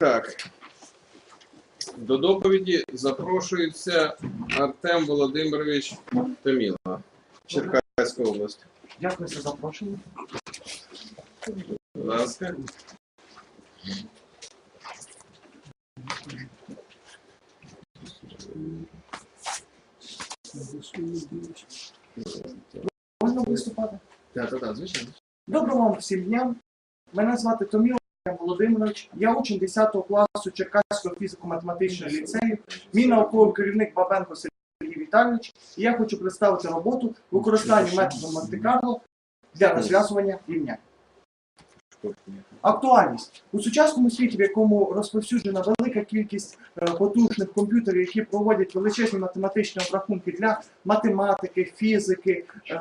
Так. До доповіді запрошується Артем Володимирович Томіла, Черкаська область. Дякую за запрошення. Будь ласка. Можна виступати? Так, так, так, звичайно. Доброго вам всім дня. Мене звати Томіло Володимирович. Я учень 10 класу Черкаського фізико-математичного ліцею. Мій науковий керівник Бабенко Сергій Віталійович. І я хочу представити роботу використання методу Монте-Карло для розв'язування рівнянь. Актуальність у сучасному світі, в якому розповсюджена велика кількість е, потужних комп'ютерів, які проводять величезні математичні обрахунки для математики, фізики, е,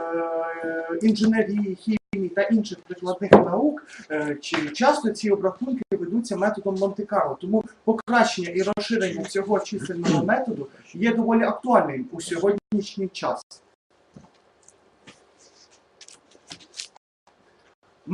інженерії, хімії та інших прикладних наук, е, чи часто ці обрахунки ведуться методом Монте-Карло. Тому покращення і розширення цього чисельного методу є доволі актуальним у сьогоднішній час.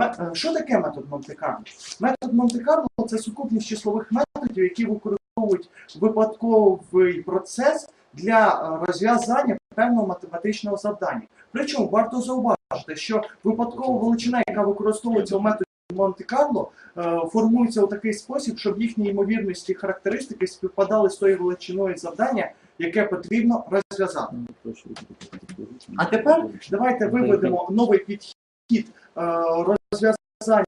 Е, Що таке метод Монте-Карло? Метод Монте-Карло це сукупність числових методів, які використовують випадковий процес для е, розв'язання певного математичного завдання. Причому варто зауважити, що випадкова величина, яка використовується у методі Монте-Карло, е, формується у такий спосіб, щоб їхні ймовірності і характеристики співпадали з тою величиною завдання, яке потрібно розв'язати. А тепер давайте виведемо новий підхід е, розв'язання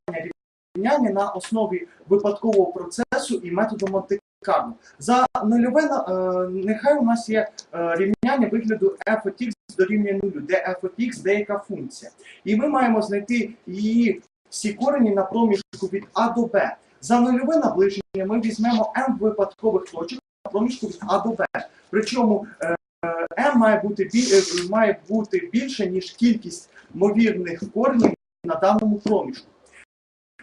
рівняння на основі випадкового процесу і методу Монте-Карло. За нульове е, нехай у нас є рівняння вигляду f от x дорівнює нулю, де f от x деяка функція. І ми маємо знайти її всі корені на проміжку від А до Б. За нульове наближення ми візьмемо m випадкових точок на проміжку від А до Б. Причому е, m має бути, е, має бути більше, ніж кількість ймовірних коренів на даному проміжку.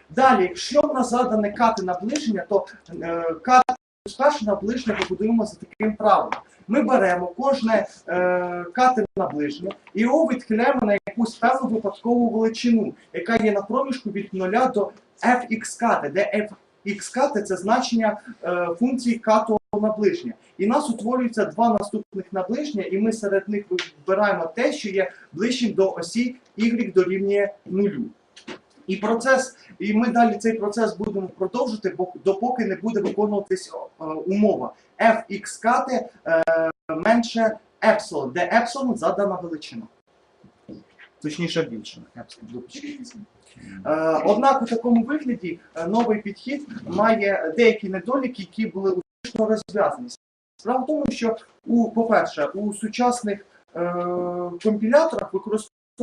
Далі, якщо в нас задане кати наближення, то е, кати перше наближення побудуємо за таким правилом. Ми беремо кожне е, кати наближення і його відхиляємо на якусь певну випадкову величину, яка є на проміжку від 0 до fx кати, де fx це значення е, функції кату наближення. І нас утворюється два наступних наближення, і ми серед них вибираємо те, що є ближчим до осі y дорівнює нулю. І процес, і ми далі цей процес будемо продовжувати, бо допоки не буде виконуватись е, умова fx е, менше епсилон, де епсилон задана величина. Точніше більше. Е, Однак у такому вигляді е, новий підхід має деякі недоліки, які були успішно розв'язані. Справа в тому, що по-перше, у сучасних компіляторах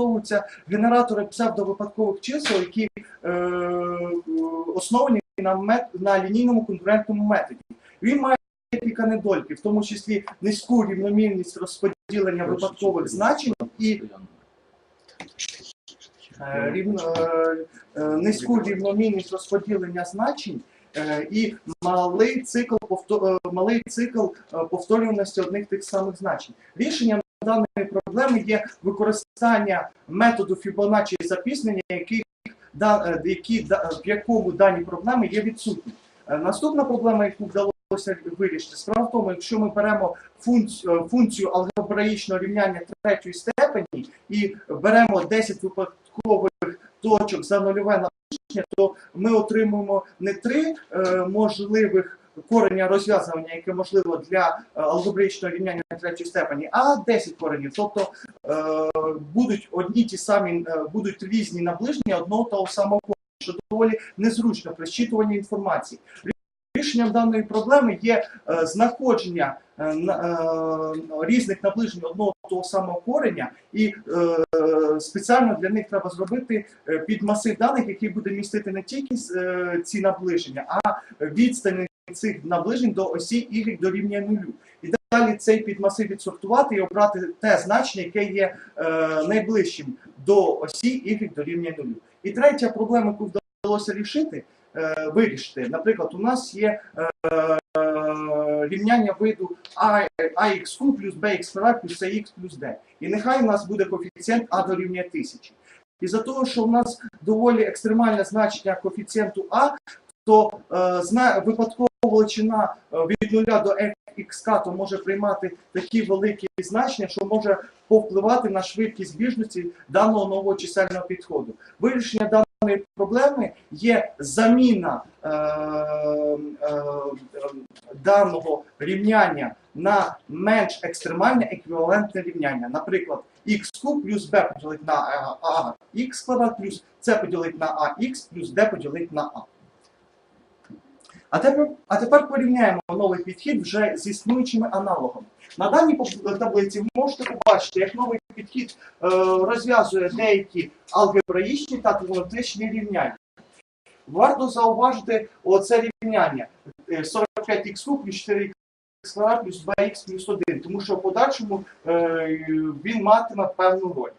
використовуються генератори псевдовипадкових чисел, які е, основані на, мет, на лінійному конкурентному методі. Він має кілька недоліків, в тому числі низьку рівномірність розподілення випадкових значень і е, е, е, низьку рівномірність розподілення значень е, і малий цикл повто- е, малий цикл повторюваності одних тих самих значень. Рішенням даної проблеми є використання методу Фібоначчі запізнення, який да- е, в якому дані проблеми є відсутні. Е, Наступна проблема, яку вдалося вирішити, справа в тому, якщо ми беремо функцію, функцію алгебраїчного рівняння третьої степені і беремо 10 випадкових точок за нульове наближення, то ми отримуємо не три е, можливих кореня розв'язування, яке можливо для е, алгебраїчного рівняння третьої степені, а 10 коренів. Тобто е, будуть одні ті самі, е, будуть різні наближення одного того самого корення, що доволі незручно при зчитуванні інформації. Рішенням даної проблеми є е, знаходження е, е, різних наближень одного того самого кореня, і е, спеціально для них треба зробити е, підмасив даних, який буде містити не тільки е, ці наближення, а відстані цих наближень до осі y дорівнює нулю. І далі цей підмасив відсортувати і обрати те значення, яке є е, найближчим до осі y дорівнює нулю. І третя проблема, яку вдалося рішити, е, вирішити. Наприклад, у нас є е, рівняння виду а, ax плюс bx плюс ax плюс d. І нехай у нас буде коефіцієнт а дорівнює 1000. І за того, що у нас доволі екстремальне значення коефіцієнту а, то е, випадкова величина е, від 0 до xk то може приймати такі великі значення, що може повпливати на швидкість збіжності даного нового чисельного підходу. Вирішення даної проблеми є заміна е, е, е, даного рівняння на менш екстремальне еквівалентне рівняння. Наприклад, x куб плюс b поділити на ax квадрат плюс c поділити на ax плюс d поділити на a. А тепер, а тепер порівняємо новий підхід вже з існуючими аналогами. На даній таблиці ви можете побачити, як новий підхід е, розв'язує деякі алгебраїчні та тригонометричні рівняння. Варто зауважити оце рівняння е, 45х плюс 4х квадрат плюс 2х плюс 1, тому що в подальшому е, він матиме певну роль.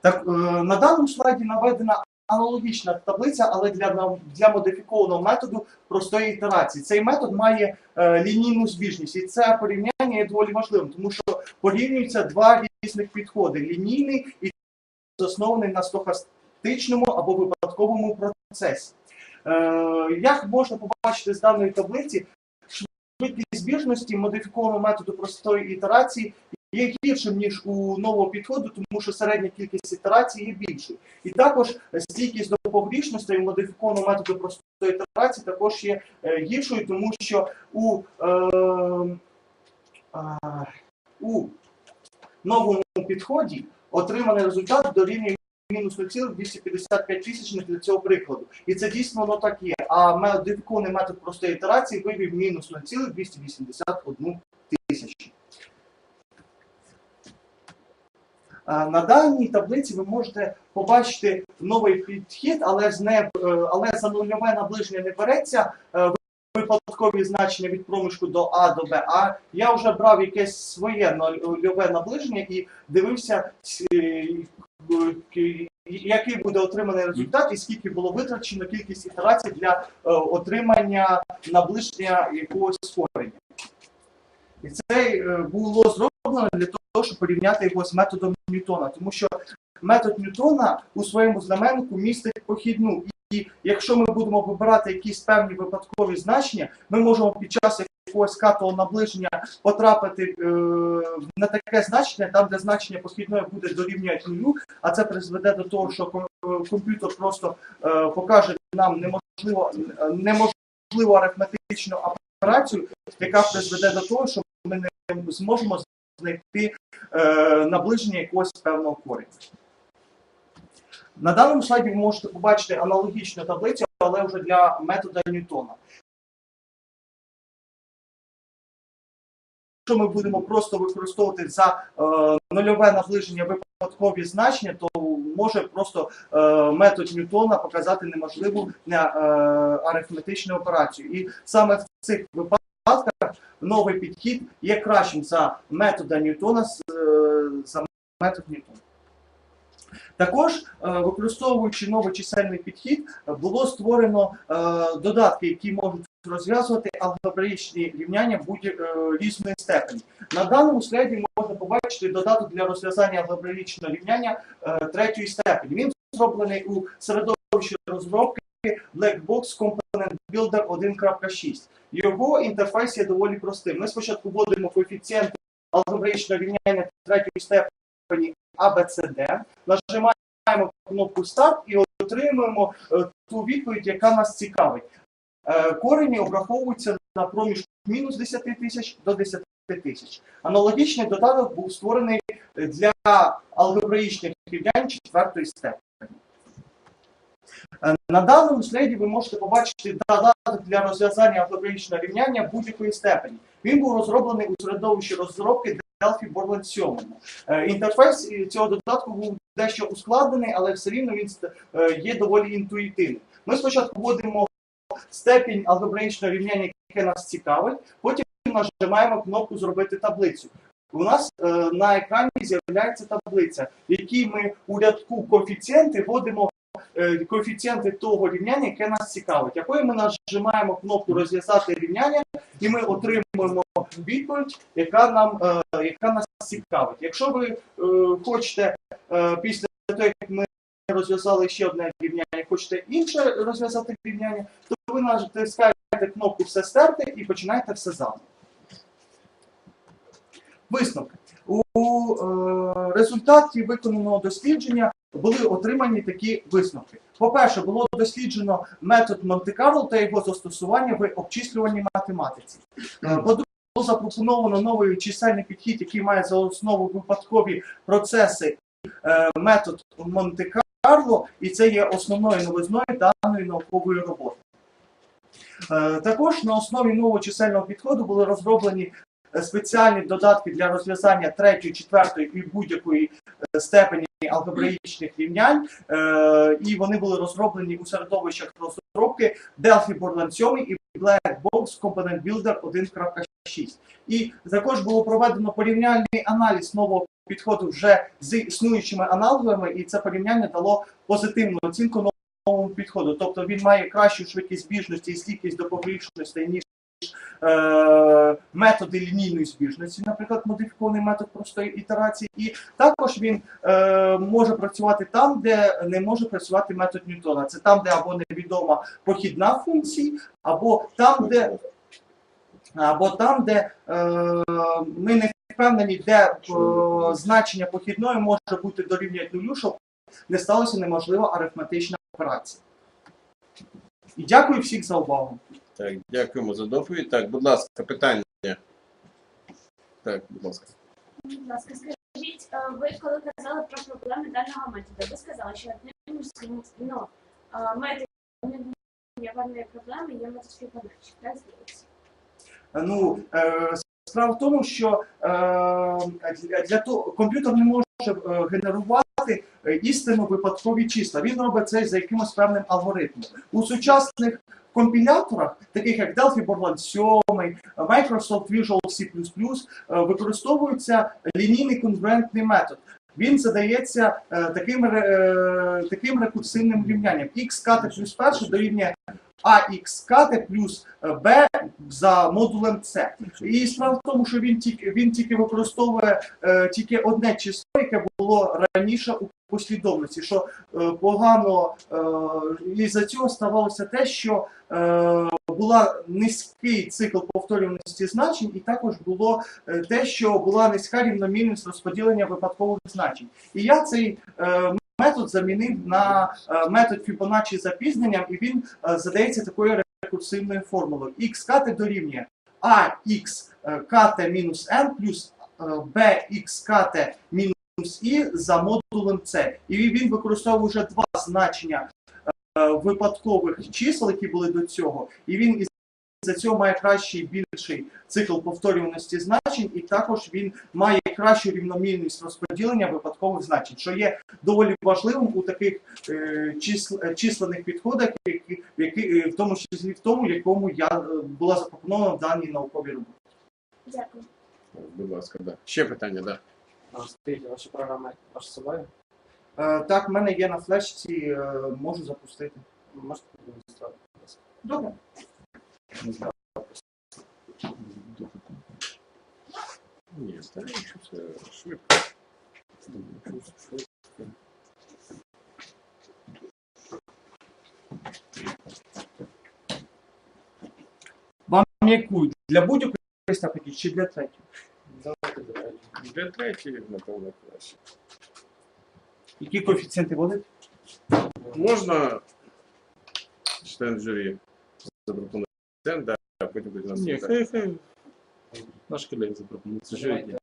Так, е, на даному слайді наведена аналогічна таблиця, але для, для модифікованого методу простої ітерації. Цей метод має е, лінійну збіжність, і це порівняння є доволі важливим, тому що порівнюються два різних підходи: лінійний і заснований на стохастичному або випадковому процесі. Е, як можна побачити з даної таблиці, швидкість збіжності модифікованого методу простої ітерації є гіршим, ніж у нового підходу, тому що середня кількість ітерацій є більшою. І також стійкість до погрішності модифікованого методу простої ітерації також є е, гіршою, тому що у, е, е, у новому підході отриманий результат дорівнює мінус 0,255 тисячних для цього прикладу. І це дійсно воно так є. А модифікований метод простої ітерації вивів мінус 0,281 тисячу. Е, На даній таблиці ви можете побачити новий підхід, але не е, але за нульове наближення не береться е, випадкові значення від проміжку до А до Б. А я вже брав якесь своє нульове наближення і дивився, е, який буде отриманий результат і скільки було витрачено кількість ітерацій для отримання наближення якогось корення. І це було зроблено для того, щоб порівняти його з методом Ньютона, тому що метод Ньютона у своєму знаменнику містить похідну. І якщо ми будемо вибирати якісь певні випадкові значення, ми можемо під час якогось катого наближення потрапити е, на таке значення, там де значення похідної буде дорівнювати нулю, а це призведе до того, що е, комп'ютер просто е, покаже нам неможливо, неможливу арифметичну операцію, яка призведе до того, що ми не зможемо знайти е, наближення якогось певного коріння. На даному слайді ви можете побачити аналогічну таблицю, але вже для метода Ньютона. Якщо ми будемо просто використовувати за е, нульове наближення випадкові значення, то може просто е, метод Ньютона показати неможливу е, арифметичну операцію. І саме в цих випадках новий підхід є кращим за метода Ньютона е, за метод Ньютона. Також, е, використовуючи новий чисельний підхід, було створено е, додатки, які можуть розв'язувати алгебраїчні рівняння різної степені. На даному слайді можна побачити додаток для розв'язання алгебраїчного рівняння третьої степені. Він зроблений у середовищі розробки Blackbox Component Builder 1.6. Його інтерфейс є доволі простим. Ми спочатку вводимо коефіцієнти алгебраїчного рівняння третьої степені ABCD, нажимаємо кнопку Старт і отримуємо е, ту відповідь, яка нас цікавить. Е, Корені обраховуються на проміжку мінус 10 тисяч до 10 тисяч. Аналогічний додаток був створений для алгебраїчних рівнянь четвертої степені. Е, На даному слайді ви можете побачити додаток для розв'язання алгебраїчного рівняння будь-якої степені. Він був розроблений у середовищі розробки Delphi Borland 7. Е, Інтерфейс е, цього додатку був дещо ускладнений, але все рівно він є доволі інтуїтивним. Ми спочатку вводимо степінь алгебраїчного рівняння, яке нас цікавить, потім нажимаємо кнопку Зробити таблицю. У нас е, на екрані з'являється таблиця, в якій ми у рядку коефіцієнти вводимо коефіцієнти того рівняння, яке нас цікавить. Якою ми нажимаємо кнопку Розв'язати рівняння, і ми отримуємо відповідь, яка нам е, яка нас цікавить. Якщо ви е, хочете е, після того, як ми розв'язали ще одне рівняння, хочете інше розв'язати рівняння, то ви натискаєте кнопку все стерти і починаєте все заново. Висновки. У е, результаті виконаного дослідження були отримані такі висновки. По-перше, було досліджено метод Монте-Карло та його застосування в обчислюванні математиці. Е, По-друге, було запропоновано новий чисельний підхід, який має за основу випадкові процеси е, метод Монте-Карло, і це є основною новизною даної наукової роботи. Е, Також на основі нового чисельного підходу були розроблені спеціальні додатки для розв'язання третьої, четвертої і будь-якої е, степені алгебраїчних рівнянь, Е, і вони були розроблені у середовищах розробки Delphi Borland 7 і Blackbox Component Builder 1.6. І також було проведено порівняльний аналіз нового підходу вже з існуючими аналогами, і це порівняння дало позитивну оцінку новому підходу. Тобто він має кращу швидкість збіжності і стійкість до погрішностей, ніж е, методи лінійної збіжності, наприклад, модифікований метод простої ітерації, і також він е, може працювати там, де не може працювати метод Ньютона. Це там, де або невідома похідна функція, або там, де або там, де е, ми не впевнені, де е, значення похідної може бути дорівнює нулю, щоб не сталося неможлива арифметична операція. І дякую всіх за увагу. Так, дякуємо за доповідь. Так, будь ласка, питання. Так, будь ласка. Будь ласка, скажіть, е, ви коли казали про проблеми даного методу, ви сказали, що одним з ну, е, методів є певної проблеми, є метод Фібоначчі, так здається? Ну, е, справа в тому, що для, того комп'ютер не може генерувати істинно випадкові числа. Він робить це за якимось певним алгоритмом. У сучасних компіляторах, таких як Delphi Borland 7, Microsoft Visual C++, е, використовується лінійний конвентний метод. Він задається е, таким, е, таким рекурсивним рівнянням. x кати плюс перше дорівнює кати плюс е, b за модулем C. І справа в тому, що він тільки він тільки використовує е, тільки одне число, яке було раніше у послідовності, що е, погано е, і за цього ставалося те, що е, була низький цикл повторюваності значень, і також було е, те, що була низька рівномірність розподілення випадкових значень. І я цей е, метод замінив на е, метод Фібоначчі з запізненням, і він е, задається такою рекурсивною формулою. Кати дорівнює е, мінус n плюс bx кате мінус і за модулем c. І він використовує вже два значення випадкових чисел, які були до цього, і він за цього має кращий більший цикл повторюваності значень, і також він має кращу рівномірність розподілення випадкових значень, що є доволі важливим у таких е, числ, е, численних підходах, які, які, е, в тому числі в тому, якому я е, була запропонована в даній науковій роботі. Дякую. Будь ласка, да. Ще питання, да. Скажіть, ваші програми аж з собою? Е, так, в мене є на флешці, е, можу запустити. Можете продемонструвати? будь ласка? Добре. Ні, так, що це швидко. Швидко. Вам яку? Для будь-якої степені чи для третьої? Давайте давайте. Для третьої, напевно, краще. Які коефіцієнти будуть? Можна член журі запропонувати Член, да, потім буде нас. Ні, хай, хай. Наш колега запропонує. Це ж Давайте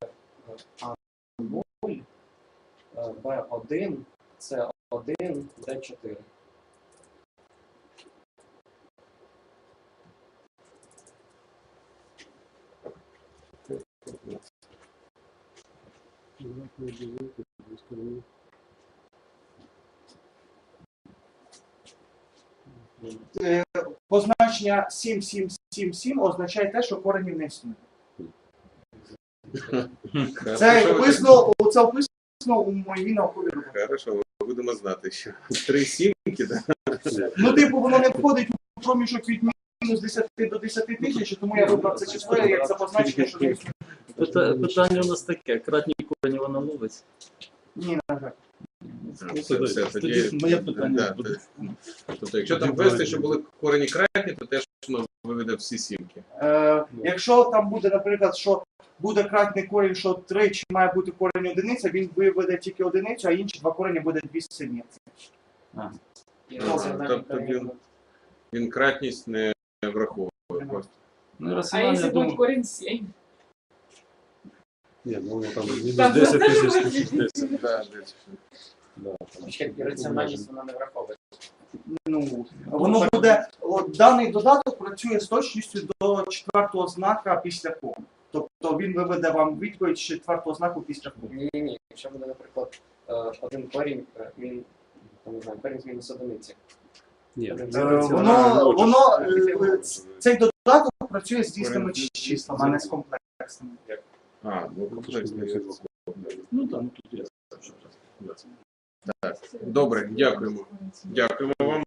А 0, Б1, С1, Д4. Е, позначення 7777 означає те, що коренів не існує. Це описано, це описано у моїй науковій роботі. Хорошо, будемо знати, що три сімки, да. Ну, типу, воно не входить у проміжок від мінус 10 до 10 тисяч, тому я вибрав це число як це позначення, що не існує. Питання у нас таке. Кратні корені вона ловить. Ні, на жаль. А, все, Тоді тоді, моє питання буде. Тобто, якщо там Тоді ввести, що були корені кратні, то теж воно виведе всі сімки. Е, якщо там буде, наприклад, що буде кратний корінь, що тричі має бути корінь одиниця, він виведе тільки одиницю, а інші два корені буде дві семірки. І Ну, тобто він- Він кратність не враховує просто. Ну, А раціонально, я если будет думаю, корень 7? ні, ну, там мінус Там 10 просто тисяч, буде тисяч 10. Да, десь. Да, там раціональність вона не враховує. Ну, воно буде, от, даний додаток працює з точністю до четвертого знака після коми. Тобто він виведе вам відповідь з четвертого знаку після коми. Ні, ні, ні. Якщо буде, наприклад, е, один корінь, е, мін, там, не знаю, корінь з мінус одиниці. Ні, Е. Воно, воно е, ц- цей додаток працює з дійсними числами, а не з комплексними. А, ну комплексний. Ну, там, ну, тут є. Добре, дякуємо. Дякуємо вам.